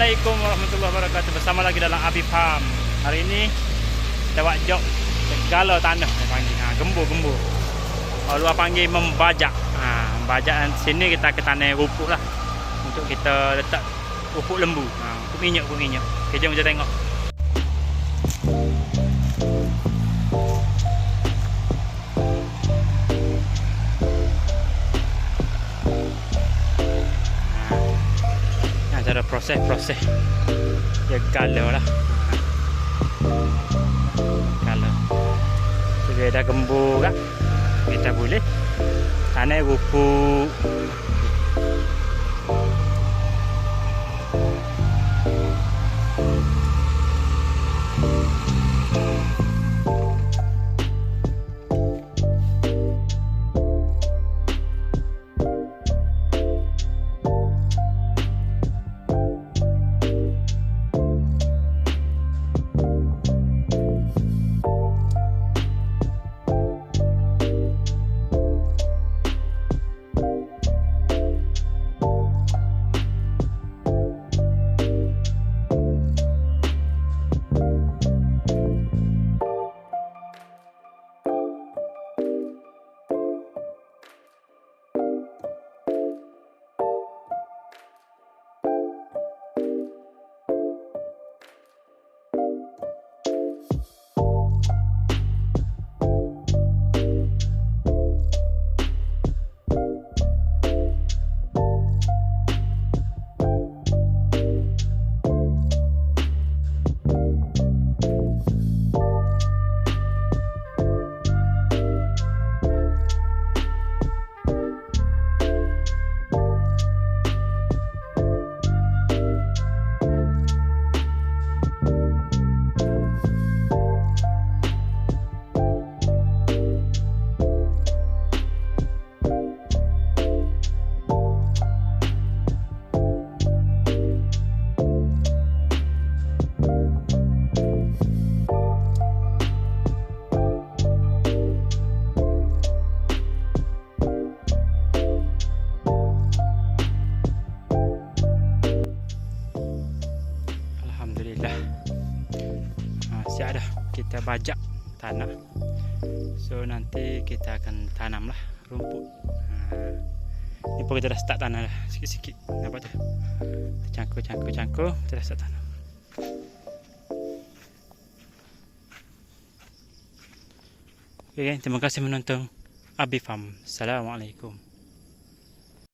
Assalamualaikum warahmatullahi wabarakatuh. Bersama lagi dalam Abi Farm Hari ini Kita buat job Segala tanah Dia panggil. Ha, Gembur-gembur Orang luar panggil membajak. Ha, Membajak dan sini kita ke tanah rupuk lah. Untuk kita letak Rupuk lembu. Ha, Rupuk minyak Rupuk minyak. Okay kita tengok Cara proses-proses dia galau lah. So, dia dah gembur kan kita boleh. Tanah rupuk Siap dah Kita bajak tanah So nanti kita akan tanam lah Rumput ha. Ni pun kita dah start tanah dah Sikit-sikit Nampak tu Kita cangkul-cangkul-cangkul Kita dah start tanam Okay, terima kasih menonton Abi Farm. Assalamualaikum.